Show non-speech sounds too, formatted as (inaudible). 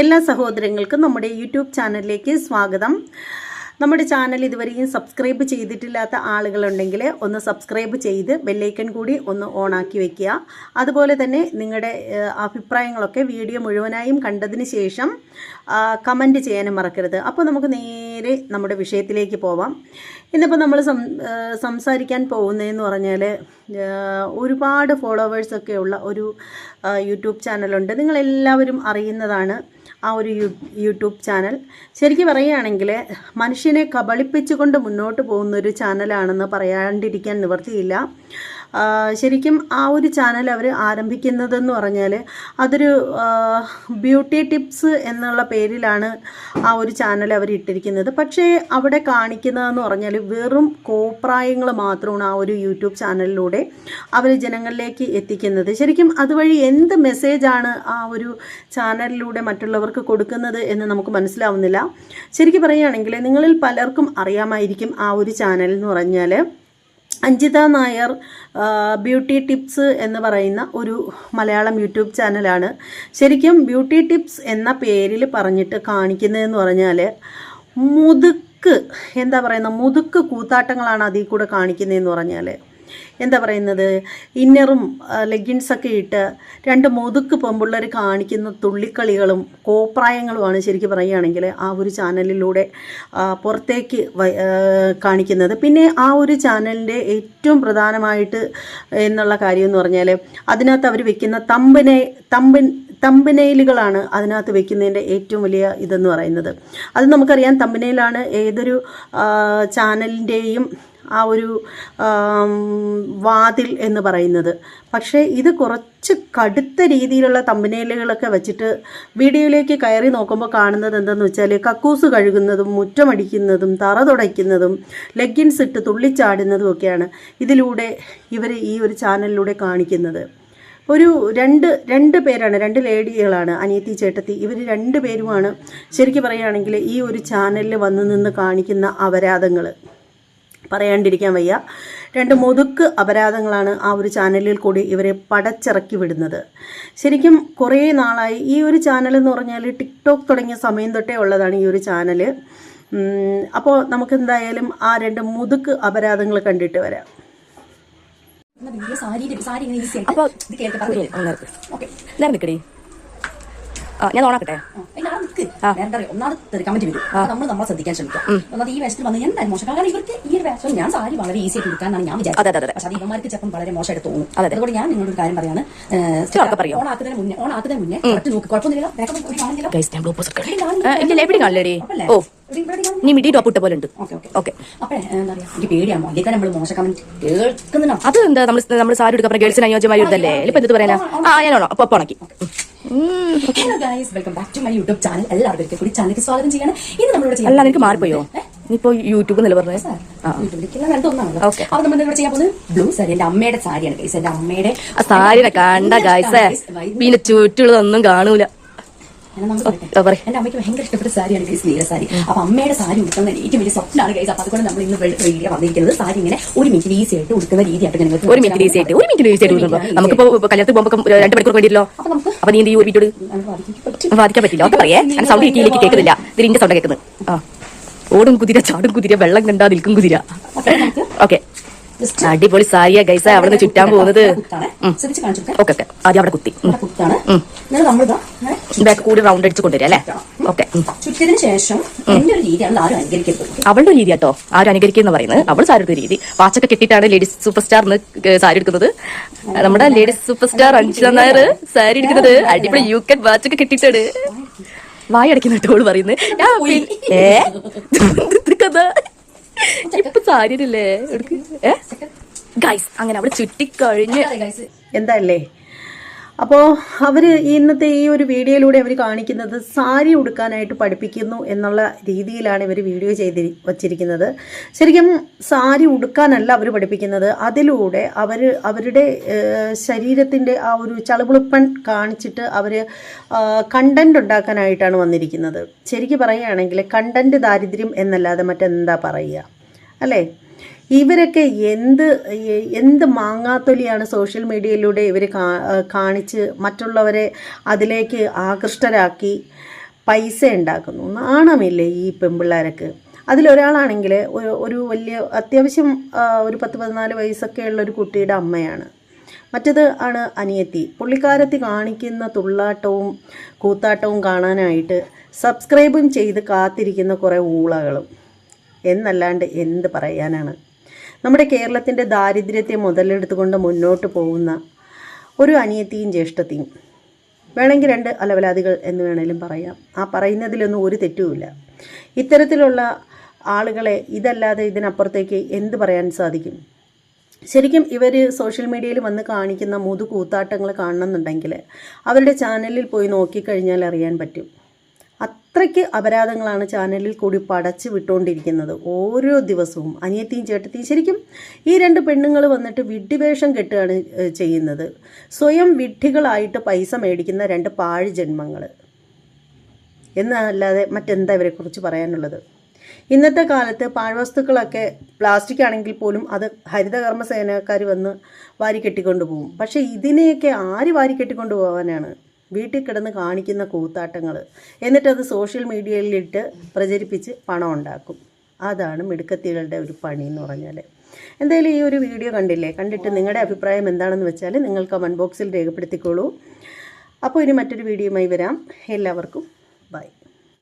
എല്ലാ സഹോദരങ്ങൾക്കും നമ്മുടെ യൂട്യൂബ് ചാനലിലേക്ക് സ്വാഗതം. നമ്മുടെ ചാനൽ ഇതുവരെയും സബ്സ്ക്രൈബ് ചെയ്തിട്ടില്ലാത്ത ആളുകളുണ്ടെങ്കിൽ ഒന്ന് സബ്സ്ക്രൈബ് ചെയ്ത് ബെല്ലൈക്കൺ കൂടി ഒന്ന് ഓണാക്കി വെക്കുക. അതുപോലെ തന്നെ നിങ്ങളുടെ അഭിപ്രായങ്ങളൊക്കെ വീഡിയോ മുഴുവനായും കണ്ടതിന് ശേഷം കമന്റ് ചെയ്യാനും മറക്കരുത്. അപ്പോൾ നമുക്ക് നേരെ നമ്മുടെ വിഷയത്തിലേക്ക് പോവാം. ഇന്നിപ്പോൾ നമ്മൾ സംസാരിക്കാൻ പോകുന്നതെന്ന് പറഞ്ഞാൽ ഒരുപാട് ഫോളോവേഴ്സൊക്കെ ഉള്ള ഒരു യൂട്യൂബ് ചാനലുണ്ട്. നിങ്ങളെല്ലാവരും അറിയുന്നതാണ് ആ ഒരു യൂട്യൂബ് ചാനൽ. ശരിക്കും പറയുകയാണെങ്കിൽ മനുഷ്യനെ കബളിപ്പിച്ചുകൊണ്ട് മുന്നോട്ട് പോകുന്നൊരു ചാനലാണെന്ന് പറയാണ്ടിരിക്കാൻ നിവർത്തിയില്ല ശരിക്കും ആ ഒരു ചാനൽ അവർ ആരംഭിക്കുന്നതെന്ന് പറഞ്ഞാൽ അതൊരു ബ്യൂട്ടി ടിപ്സ് എന്നുള്ള പേരിലാണ് ആ ഒരു ചാനൽ അവർ ഇട്ടിരിക്കുന്നത്. പക്ഷേ അവിടെ കാണിക്കുന്നതെന്ന് പറഞ്ഞാൽ വെറും കോപ്രായങ്ങൾ മാത്രമാണ് ആ ഒരു യൂട്യൂബ് ചാനലിലൂടെ അവർ ജനങ്ങളിലേക്ക് എത്തിക്കുന്നത്. ശരിക്കും അതുവഴി എന്ത് മെസ്സേജാണ് ആ ഒരു ചാനലിലൂടെ മറ്റുള്ളവർക്ക് കൊടുക്കുന്നത് എന്ന് നമുക്ക് മനസ്സിലാവുന്നില്ല. ശരിക്കും പറയുകയാണെങ്കിൽ നിങ്ങളിൽ പലർക്കും അറിയാമായിരിക്കും ആ ഒരു ചാനൽ എന്ന് പറഞ്ഞാൽ അഞ്ജിത നായർ ബ്യൂട്ടി ടിപ്സ് എന്ന് പറയുന്ന ഒരു മലയാളം യൂട്യൂബ് ചാനലാണ്. ശരിക്കും ബ്യൂട്ടി ടിപ്സ് എന്ന പേരിൽ പറഞ്ഞിട്ട് കാണിക്കുന്നതെന്ന് പറഞ്ഞാൽ മുതുക്ക് എന്താ പറയുന്ന മുതുക്ക് കൂത്താട്ടങ്ങളാണ് അതിൽ കൂടെ കാണിക്കുന്നതെന്ന് പറഞ്ഞാൽ എന്താ പറയുന്നത്? ഇന്നറും ലെഗിൻസൊക്കെ ഇട്ട് രണ്ട് മുതുക്ക് പെമ്പിള്ളേർ കാണിക്കുന്ന തുള്ളിക്കളികളും കോപ്രായങ്ങളുമാണ് ശരിക്കും പറയുകയാണെങ്കിൽ ആ ഒരു ചാനലിലൂടെ പുറത്തേക്ക് കാണിക്കുന്നത്. പിന്നെ ആ ഒരു ചാനലിന്റെ ഏറ്റവും പ്രധാനമായിട്ട് എന്നുള്ള കാര്യം എന്ന് പറഞ്ഞാൽ അതിനകത്ത് അവർ വെക്കുന്ന തമ്പനെ തമ്പൻ തമ്പനയിലുകളാണ് അതിനകത്ത് വെക്കുന്നതിന്റെ ഏറ്റവും വലിയ ഇതെന്ന് പറയുന്നത്. അത് നമുക്കറിയാം തമ്പനയിലാണ് ഏതൊരു ചാനലിന്റെയും ആ ഒരു വാതിൽ എന്ന് പറയുന്നത്. പക്ഷേ ഇത് കുറച്ച് കടുത്ത രീതിയിലുള്ള തമ്പനയിലുകളൊക്കെ വെച്ചിട്ട് വീഡിയോയിലേക്ക് കയറി നോക്കുമ്പോൾ കാണുന്നത് എന്തെന്ന് വെച്ചാൽ കക്കൂസ് കഴുകുന്നതും മുറ്റമടിക്കുന്നതും തറ തുടയ്ക്കുന്നതും ലെഗിൻസ് ഇട്ട് തുള്ളിച്ചാടുന്നതും ഒക്കെയാണ് ഇതിലൂടെ ഇവർ ഈ ഒരു ചാനലിലൂടെ കാണിക്കുന്നത്. ഒരു രണ്ട് രണ്ട് പേരാണ് രണ്ട് ലേഡികളാണ് അനിയത്തി ചേട്ടത്തി ഇവർ രണ്ട് പേരുമാണ് ശരിക്കും പറയുകയാണെങ്കിൽ ഈ ഒരു ചാനലിൽ വന്നു നിന്ന് കാണിക്കുന്ന അപരാധങ്ങൾ പറയാണ്ടിരിക്കാൻ വയ്യ. രണ്ട് മുതുക്ക് അപരാധങ്ങളാണ് ആ ഒരു ചാനലിൽ കൂടി ഇവരെ പടച്ചിറക്കി വിടുന്നത്. ശരിക്കും കുറേ നാളായി ഈ ഒരു ചാനൽ എന്ന് പറഞ്ഞാൽ ടിക്ടോക്ക് തുടങ്ങിയ സമയം തൊട്ടേ ഉള്ളതാണ് ഈ ഒരു ചാനൽ അപ്പോൾ നമുക്ക് എന്തായാലും ആ രണ്ട് മുതുക്ക് അപരാധങ്ങൾ കണ്ടിട്ട് വരാം. എന്നാ വലിയ സാരിയുടെ സാരി ഇങ്ങനെ ഈസി അപ്പൊ ആയിട്ട് ഇത് കേൾക്ക് പറഞ്ഞു ഓക്കെ നേരം നിക്കടി ഞാൻ ഓണാക്കട്ടെ? വേണ്ട ഒന്നാമത് കമന്റ് വരും. നമ്മൾ നമ്മളെ ശ്രദ്ധിക്കാൻ ശ്രമിക്കാം ഒന്നാമത് ഈ വേഷത്തിൽ വന്ന് എന്തായാലും മോശം? കാരണം ഇവർക്ക് ഈ ഒരു വേഷം ഞാൻ സാരി വളരെ ഈസി ആയിട്ട് എടുക്കാന്നാണ് ഞാൻ അതെ. പക്ഷെ അത് ഇവന്മാർക്ക് ചിലപ്പം വളരെ മോശമായിട്ട് തോന്നും. അതെ, അതെ. അതുകൊണ്ട് ഞാൻ നിങ്ങളോട് ഒരു കാര്യം പറയാണ്. ഓണാക്കുന്നതിന് മുന്നേ ഓണാക്കുന്നതിന് മുന്നേ കുറച്ച് നോക്കി. കുഴപ്പമൊന്നുമില്ല ഒരു ഓ. നീ മിടി ടോപ്പ് ഇട്ട പോലെ ഉണ്ട്. ഓക്കെ എന്താ അത് എന്താ നമ്മൾ നമ്മൾ സാരി എടുക്കാൻ ഗേൾസിന് അനുയോജ്യമായ ഇതല്ലേ ഇപ്പൊ എന്ത് പറയാനാ? ആ ഓണോ അപ്പൊ ഉണക്കി. Hello guys welcome back to my YouTube channel എല്ലാവർക്കും കൂടി ചാനലിലേക്ക് സ്വാഗതം ചെയ്യണം. അല്ല നിനക്ക് മാറിപ്പോയോ? ഇപ്പോ ഇപ്പൊ യൂട്യൂബ് എന്നല്ലേ പറഞ്ഞത്. അപ്പൊ നമ്മൾ ഇവിടെ ചെയ്യാൻ പോകുന്നത് ബ്ലൂ സാരി എന്റെ അമ്മയുടെ സാരിയാണ് ഗൈസ് എന്റെ അമ്മയുടെ സാരിയുടെ കണ്ട ഗായ്സേ പിന്നെ ചുറ്റുള്ളതൊന്നും കാണൂല. എന്റെ അമ്മയ്ക്ക് ഭയങ്കര ഇഷ്ടപ്പെട്ട സാരിയാണ് ഗൈസ് നീല സാരി. അപ്പൊ അമ്മയുടെ സാരി ഉടുക്കുന്ന ഏറ്റവും വലിയ സ്വപ്നമാണ് ഗൈസ്. അപ്പൊ അതുകൊണ്ട് നമ്മൾ ഇന്ന് വീഡിയോ വന്നിരിക്കുന്നത്. സാരി ഇങ്ങനെ ഒരു മിനിറ്റ് ഈസി ആയിട്ട് ഉടുക്കുന്ന രീതിയായിട്ട് നിങ്ങൾക്ക് ഒരു മിനിറ്റ് ഈസി ആയിട്ട് ഒരു മിനിറ്റ് ഈസി ആയിട്ട് നമുക്കിപ്പോ കല്യാണത്തിൽ പോകുമ്പോൾ രണ്ട് മണിക്കൂർ വേണ്ടിയല്ലോ അപ്പൊ നീ എന്ത് ഒരു ബാധിക്കാൻ വാദിക്കാൻ പറ്റില്ല. ഓക്കെ പറയേ. സൗണ്ട് കിട്ടിയിലേക്ക് കേൾക്കുന്നില്ല. ഇതിന്റെ സൗണ്ട് കേൾക്കുന്നത് ആ. ഓടും കുതിര ചാടും കുതിര വെള്ളം കണ്ടാ നിൽക്കും കുതിര. ഓക്കെ. അടിപൊളി സാരിയ ഗൈസ അവിടെ ചുറ്റാൻ പോകുന്നത്. Okay okay. ആദ്യം അവിടെ കുത്തി. ബാക്ക് കൂടി റൗണ്ട് അടിച്ച് കൊണ്ടുവരിക അല്ലേ? ഓക്കെ ചുറ്റിയതിനു ശേഷം അവളുടെ രീതി കേട്ടോ. ആരും അനുകരിക്കുന്ന പറയുന്നത്. അവൾ സാരിയുടെ രീതി. വാച്ചൊക്കെ കെട്ടിയിട്ടാണ് ലേഡീസ് സൂപ്പർ സ്റ്റാർ സാരി എടുക്കുന്നത്. നമ്മുടെ ladies super star Anjitha Nair sari എടുക്കുന്നത്. അടിപൊളി യു കെ വാച്ചൊക്കെ കെട്ടിയിട്ടാണ്. വായടക്കുന്ന കേട്ടോൾ പറയുന്നത്. ഞാൻ ഏ? (laughs) (laughs) കഥ? (laughs) ഇപ്പൊ സാരിയല്ലേ ഗൈസ് അങ്ങനെ അവിടെ ചുറ്റിക്കഴിഞ്ഞ് എന്തല്ലേ? അപ്പോൾ അവർ ഇന്നത്തെ ഈ ഒരു വീഡിയോയിലൂടെ അവർ കാണിക്കുന്നത് സാരി ഉടുക്കാനായിട്ട് പഠിപ്പിക്കുന്നു എന്നുള്ള രീതിയിലാണ് ഇവർ വീഡിയോ ചെയ്ത് വച്ചിരിക്കുന്നത്. ശരിക്കും സാരി ഉടുക്കാനല്ല അവർ പഠിപ്പിക്കുന്നത്. അതിലൂടെ അവർ അവരുടെ ശരീരത്തിന്റെ ആ ഒരു ചളുപുളുപ്പൻ കാണിച്ചിട്ട് അവർ കണ്ടന്റ് ഉണ്ടാക്കാനായിട്ടാണ് വന്നിരിക്കുന്നത്. ശരിക്കും പറയുകയാണെങ്കിൽ കണ്ടന്റ് ദാരിദ്ര്യം എന്നല്ലാതെ മറ്റെന്താ പറയുക? അല്ലേ? ഇവരൊക്കെ എന്ത് എന്ത് മാങ്ങാത്തൊലിയാണ് സോഷ്യൽ മീഡിയയിലൂടെ ഇവർ കാണിച്ച് മറ്റുള്ളവരെ അതിലേക്ക് ആകൃഷ്ടരാക്കി പൈസ ഉണ്ടാക്കുന്നു. നാണമില്ലേ ഈ പെൺപിള്ളേരൊക്കെ അതിലൊരാളാണെങ്കിൽ ഒരു ഒരു വലിയ അത്യാവശ്യം ഒരു പത്ത് പതിനാല് വയസ്സൊക്കെ ഉള്ള ഒരു കുട്ടിയുടെ അമ്മയാണ്. മറ്റത് ആണ് അനിയത്തി. പുള്ളിക്കാരത്തി കാണിക്കുന്ന തുള്ളാട്ടവും കൂത്താട്ടവും കാണാനായിട്ട് സബ്സ്ക്രൈബും ചെയ്ത് കാത്തിരിക്കുന്ന കുറേ ഊളകളും. എന്നല്ലാണ്ട് എന്ത് പറയാനാണ്? നമ്മുടെ കേരളത്തിന്റെ ദാരിദ്ര്യത്തെ മുതലെടുത്തുകൊണ്ട് മുന്നോട്ട് പോകുന്ന ഒരു അനിയത്തിയും ജ്യേഷ്ഠത്തിയും. വേണമെങ്കിൽ രണ്ട് അലവലാദികൾ എന്ന് വേണേലും പറയാം. ആ പറയുന്നതിലൊന്നും ഒരു തെറ്റുമില്ല. ഇത്തരത്തിലുള്ള ആളുകളെ ഇതല്ലാതെ ഇതിനപ്പുറത്തേക്ക് എന്ത് പറയാൻ സാധിക്കും? ശരിക്കും ഇവർ സോഷ്യൽ മീഡിയയിൽ വന്ന് കാണിക്കുന്ന മുതു കൂത്താട്ടങ്ങൾ കാണണമെന്നുണ്ടെങ്കിൽ അവരുടെ ചാനലിൽ പോയി നോക്കിക്കഴിഞ്ഞാൽ അറിയാൻ പറ്റും. അത്രയ്ക്ക് അപരാധങ്ങളാണ് ചാനലിൽ കൂടി പടച്ചു വിട്ടുകൊണ്ടിരിക്കുന്നത് ഓരോ ദിവസവും അനിയത്തിയും ചേട്ടത്തിയും ശരിക്കും ഈ രണ്ട് പെണ്ണുങ്ങൾ വന്നിട്ട് വിഡ്ഢിവേഷം കെട്ടുകയാണ് ചെയ്യുന്നത്. സ്വയം വിഡ്ഢികളായിട്ട് പൈസ മേടിക്കുന്ന രണ്ട് പാഴ് ജന്മങ്ങൾ. എന്നല്ലാതെ മറ്റെന്താ ഇവരെക്കുറിച്ച് പറയാനുള്ളത്? ഇന്നത്തെ കാലത്ത് പാഴ്വസ്തുക്കളൊക്കെ പ്ലാസ്റ്റിക് ആണെങ്കിൽ പോലും അത് ഹരിതകർമ്മ സേനക്കാർ വന്ന് വാരി പോകും പക്ഷേ ഇതിനെയൊക്കെ ആര് വാരി കെട്ടിക്കൊണ്ട് പോകാനാണ് വീട്ടിൽ കിടന്ന് കാണിക്കുന്ന കൂത്താട്ടങ്ങൾ എന്നിട്ടത് സോഷ്യൽ മീഡിയയിലിട്ട് പ്രചരിപ്പിച്ച് പണം ഉണ്ടാക്കും. അതാണ് മിടുക്കത്തികളുടെ ഒരു പണി എന്ന് പറഞ്ഞാൽ എന്തായാലും ഈ ഒരു വീഡിയോ കണ്ടില്ലേ? കണ്ടിട്ട് നിങ്ങളുടെ അഭിപ്രായം എന്താണെന്ന് വെച്ചാൽ നിങ്ങൾ കമന്റ് ബോക്സിൽ രേഖപ്പെടുത്തിക്കോളൂ. അപ്പോൾ ഇനി മറ്റൊരു വീഡിയോയുമായി വരാം. എല്ലാവർക്കും